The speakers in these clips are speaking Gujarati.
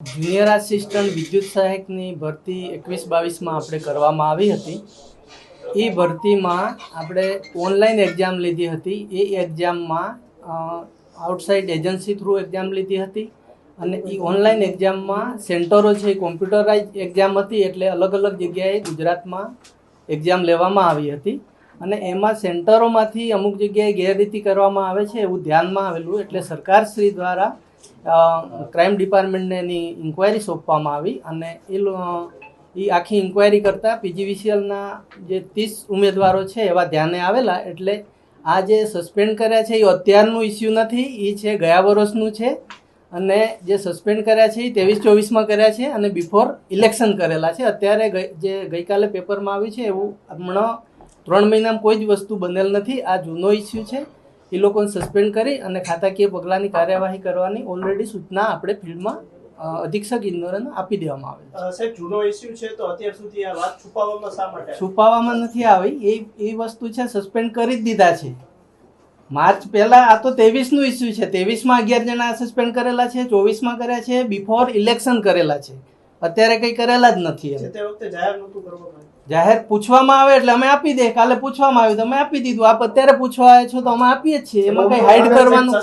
જુનિયર આસિસ્ટન્ટ વિદ્યુત સહાયકની ભરતી એકવીસ બાવીસમાં આપણે કરવામાં આવી હતી. એ ભરતીમાં આપણે ઓનલાઈન એક્ઝામ લીધી હતી. એ એક્ઝામમાં આઉટસાઇડ એજન્સી થ્રુ એક્ઝામ લીધી હતી અને એ ઓનલાઈન એક્ઝામમાં સેન્ટરો છે એ કોમ્પ્યુટરાઇઝ એક્ઝામ હતી એટલે અલગ અલગ જગ્યાએ ગુજરાતમાં એક્ઝામ લેવામાં આવી હતી. અને એમાં સેન્ટરોમાંથી અમુક જગ્યાએ ગેરરીતિ કરવામાં આવે છે એવું ધ્યાનમાં આવેલું એટલે સરકારશ્રી દ્વારા ક્રાઇમ ડિપાર્ટમેન્ટને એની ઇન્ક્વાયરી સોંપવામાં આવી અને એ એ આખી ઇન્ક્વાયરી કરતાં પીજીવીસીએલના જે ત્રીસ ઉમેદવારો છે એવા ધ્યાને આવેલા એટલે આ જે સસ્પેન્ડ કર્યા છે એ અત્યારનું ઇસ્યુ નથી, એ છે ગયા વર્ષનું છે અને જે સસ્પેન્ડ કર્યા છે એ ત્રેવીસ ચોવીસમાં કર્યા છે અને બિફોર ઇલેક્શન કરેલા છે. અત્યારે જે ગઈકાલે પેપરમાં આવ્યું છે એવું હમણાં ત્રણ મહિનામાં કોઈ જ વસ્તુ બનેલ નથી. આ જૂનો ઇસ્યુ છે. એ લોકોને સસ્પેન્ડ કરી અને ખાતાકીય પગલાંની કાર્યવાહી કરવાની ઓલરેડી સૂચના આપણે ફિલ્ડમાં અધિક્ષક ઇન્દોરને આપી દેવામાં આવે સાહેબ જૂનો ઇસ્યુ છે તો અત્યાર સુધી આ વાત છુપાવવામાં શા માટે છુપાવવામાં નથી આવી. એ એ વસ્તુ છે સસ્પેન્ડ કરી જ દીધા છે. માર્ચ પહેલા આ તો ત્રેવીસનું ઇસ્યુ છે. ત્રેવીસમાં અગિયાર જણા સસ્પેન્ડ કરેલા છે ચોવીસમાં કર્યા છે બિફોર ઇલેક્શન કરેલા છે. અત્યારે કંઈ કરેલા જ નથી જાહેર પૂછવામાં આવે એટલે અમે આપી દે કાલે પૂછવામાં આવ્યું તો અમે આપી દીધું. આપ અત્યારે પૂછવા આવ્યા છો તો અમે આપીએ જ છીએ એમાં કઈ હાઈડ કરવાનું?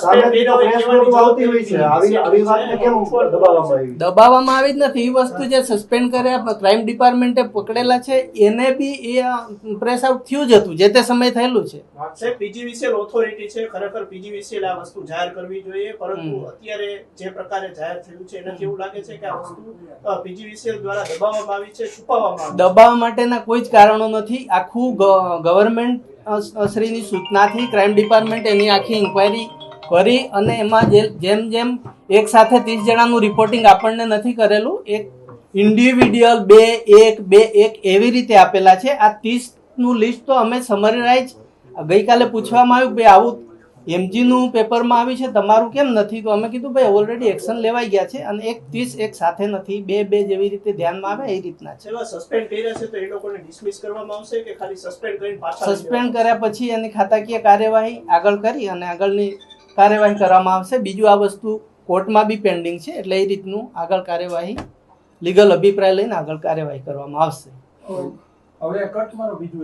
દબાવવામાં આવી? જ નથી. એ વસ્તુ જે સસ્પેન્ડ કર્યા ક્રાઇમ ડિપાર્ટમેન્ટે પકડેલા છે એને બી એ પ્રેસ આઉટ થયું જ હતું. જે તે સમય થયેલું છે. સાહેબ પીજીવીસીએલ ઓથોરિટી છે. ખરેખર પીજીવીસીએલ આ વસ્તુ જાહેર કરવી જોઈએ. પરંતુ અત્યારે જે પ્રકારે જાહેર થયું છે એનાથી એવું લાગે છે કે આ વસ્તુ આવી દબાવવા માટેના કોઈ જ કારણો નથી. આખું ગવર્મેન્ટ શ્રીની સૂચનાથી ક્રાઇમ ડિપાર્ટમેન્ટ એની આખી ઇન્ક્વાયરી કરી અને એમાં જેમ જેમ એક સાથે ત્રીસ જણાનું રિપોર્ટિંગ આપણને નથી કરેલું, એક ઇન્ડિવિડ્યુઅલ બે, એક બે, એક એવી રીતે આપેલા છે. આ ત્રીસનું લિસ્ટ તો અમે સમરાઇઝ ગઈકાલે પૂછવામાં આવ્યું કે આવું એમજીનું પેપરમાં આવી છે તમારું કેમ નથી? તો અમે કીધું ભાઈ ઓલરેડી એક્શન લેવાઈ ગયા છે અને એક ત્રીસ એક સાથે નથી. બે બે જેવી રીતે ધ્યાનમાં આવે એ રીતના છે. સસ્પેન્ડ કર્યા છે તો એ લોકોને ડિસમિસ કરવામાં આવશે કે ખાલી સસ્પેન્ડ કરીને પાછા સસ્પેન્ડ કર્યા પછી એની ખાતાકીય કાર્યવાહી આગળ કરી અને આગળની કાર્યવાહી કરવામાં આવશે. બીજું આ વસ્તુ કોર્ટમાં બી પેન્ડિંગ છે એટલે એ રીતનું આગળ કાર્યવાહી લીગલ અભિપ્રાય લઈને આગળ કાર્યવાહી કરવામાં આવશે. હવે કટ મારો બીજું